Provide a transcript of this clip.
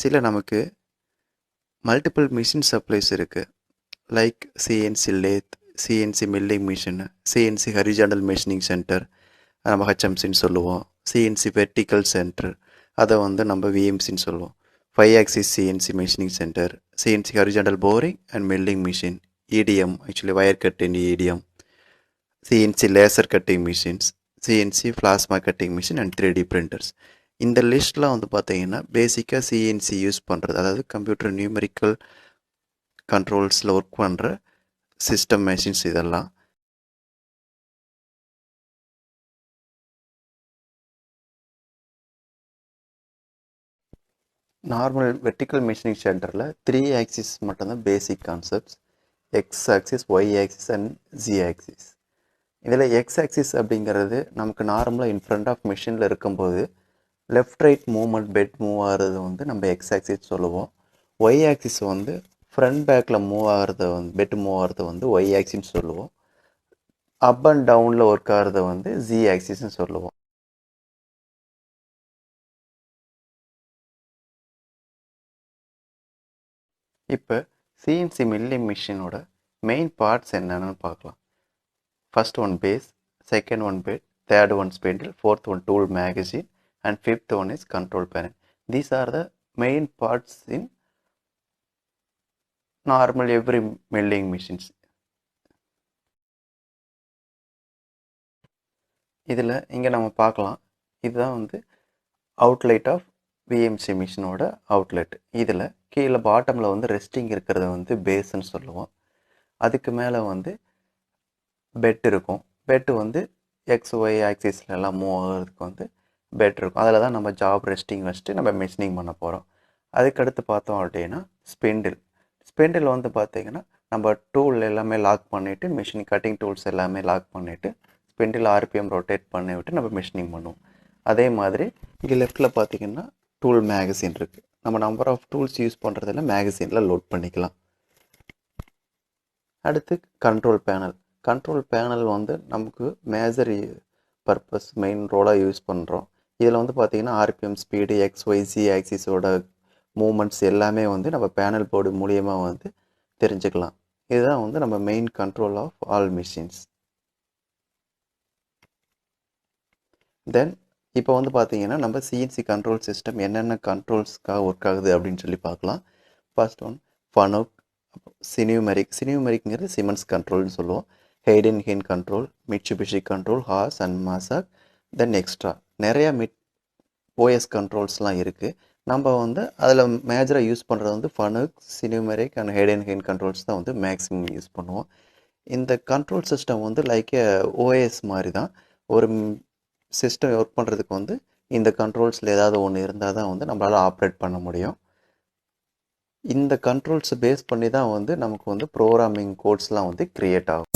சிஎன்சியில் நமக்கு multiple machine supplies இருக்குது like CNC lathe CNC milling machine CNC horizontal machining centre நம்ம ஹெச்எம்சின்னு சொல்லுவோம். சிஎன்சி வெர்டிக்கல் சென்டர் அதை வந்து நம்ம விஎம்சின்னு சொல்லுவோம். Five axis CNC machining centre CNC horizontal boring and milling machine EDM actually wire cutting EDM CNC laser cutting machines CNC plasma cutting machine and three D printers இந்த லிஸ்ட்லாம் வந்து பார்த்தீங்கன்னா பேசிக்காக சிஎன்சி யூஸ் பண்ணுறது அதாவது கம்ப்யூட்டர் நியூமெரிக்கல் கண்ட்ரோல்ஸில் work பண்ணுற system machines இதெல்லாம். நார்மல் வெர்டிக்கல் மிஷினிங் சென்டரில் த்ரீ ஆக்சிஸ் மட்டும்தான் basic concepts X axis Y axis and Z axis இதில் எக்ஸ் ஆக்சிஸ் அப்படிங்கிறது நமக்கு நார்மலாக இன் ஃப்ரண்ட் ஆஃப் மிஷினில் இருக்கும்போது left right movement bed move ஆகிறது வந்து நம்ம எக்ஸ் ஆக்சிஸ் சொல்லுவோம். ஒய் ஆக்சிஸ் வந்து ஃப்ரண்ட் பேக்கில் மூவ் ஆகிறத வந்து பெட் மூவ் ஆகிறத வந்து ஒய் ஆக்சின்னு சொல்லுவோம். அப் அண்ட் டவுனில் ஒர்க் ஆகிறத வந்து ஜி ஆக்சிஸ்னு சொல்லுவோம். இப்போ சிஎன்சி மில்லிங் மிஷினோட மெயின் பார்ட்ஸ் என்னென்னு பார்க்கலாம். First one base second one bed third one spindle fourth one tool magazine and fifth one is control panel these are the main parts in normal every milling machines இதில் இங்கே நம்ம பார்க்கலாம். இதுதான் வந்து outlet of VMC மிஷினோட outlet இதில் கீழே பாட்டமில் வந்து ரெஸ்டிங் இருக்கிறத வந்து பேஸ்ன்னு சொல்லுவோம். அதுக்கு மேலே வந்து பெட் இருக்கும். பெட்டு வந்து எக்ஸ் ஒய் ஆக்சிஸ்ல எல்லாம் மூவ் ஆகிறதுக்கு வந்து பெட் இருக்கும். அதில் தான் நம்ம ஜாப் ரெஸ்டிங் வச்சுட்டு நம்ம மிஷினிங் பண்ண போகிறோம் அதுக்கடுத்து பார்த்தோம் அப்படின்னா ஸ்பெண்டில் ஸ்பெண்டில் வந்து பார்த்திங்கன்னா நம்ம டூல் எல்லாமே லாக் பண்ணிவிட்டு மிஷின் கட்டிங் டூல்ஸ் எல்லாமே லாக் பண்ணிவிட்டு ஸ்பெண்டில் ஆர்பிஎம் ரொட்டேட் பண்ணி விட்டு நம்ம மிஷினிங் பண்ணுவோம். அதே மாதிரி இங்கே லெஃப்ட்டில் பார்த்தீங்கன்னா டூல் மேகசின் இருக்குது நம்ம நம்பர் ஆஃப் டூல்ஸ் யூஸ் பண்ணுறதில் மேகசினில் லோட் பண்ணிக்கலாம். அடுத்து கண்ட்ரோல் பேனல் கண்ட்ரோல் பேனல் வந்து நமக்கு மேஜர் பர்பஸ் மெயின் ரோலாக யூஸ் பண்ணுறோம் இதில் வந்து பார்த்திங்கன்னா RPM speed X Y Z ஆக்சிஸோட movements எல்லாமே வந்து நம்ம பேனல் போர்டு மூலியமாக வந்து தெரிஞ்சுக்கலாம். இதுதான் வந்து நம்ம main control of all machines then இப்போ வந்து பார்த்தீங்கன்னா நம்ம சிஎன்சி கண்ட்ரோல் சிஸ்டம் என்னென்ன கண்ட்ரோல்ஸ்க்காக ஒர்க் ஆகுது அப்படின்னு சொல்லி பார்க்கலாம். ஃபர்ஸ்ட் ஒன் ஃபனோக் சினியூமெரிக் சினியூமெரிக்ங்கிறது சிமன்ஸ் கண்ட்ரோல்னு சொல்லுவோம். Heidenhain control Mitsubishi control Haas and Mazak then extra நிறையா மிட் ஓஎஸ் கண்ட்ரோல்ஸ்லாம் இருக்குது நம்ம வந்து அதில் மேஜராக யூஸ் பண்ணுறது வந்து ஃபனுக் சினிமெரிக் அண்ட் ஹெட் அண்ட் ஹெயின் கண்ட்ரோல்ஸ் தான் வந்து மேக்ஸிமம் யூஸ் பண்ணுவோம். இந்த கண்ட்ரோல் சிஸ்டம் வந்து லைக் ஓஎஸ் மாதிரி தான். ஒரு சிஸ்டம் ஒர்க் பண்ணுறதுக்கு வந்து இந்த கண்ட்ரோல்ஸில் ஏதாவது ஒன்று இருந்தால் தான் வந்து நம்மளால் ஆப்ரேட் பண்ண முடியும். இந்த கண்ட்ரோல்ஸை பேஸ் பண்ணி தான் வந்து நமக்கு வந்து ப்ரோக்ராமிங் கோட்ஸ்லாம் வந்து க்ரியேட் ஆகும்.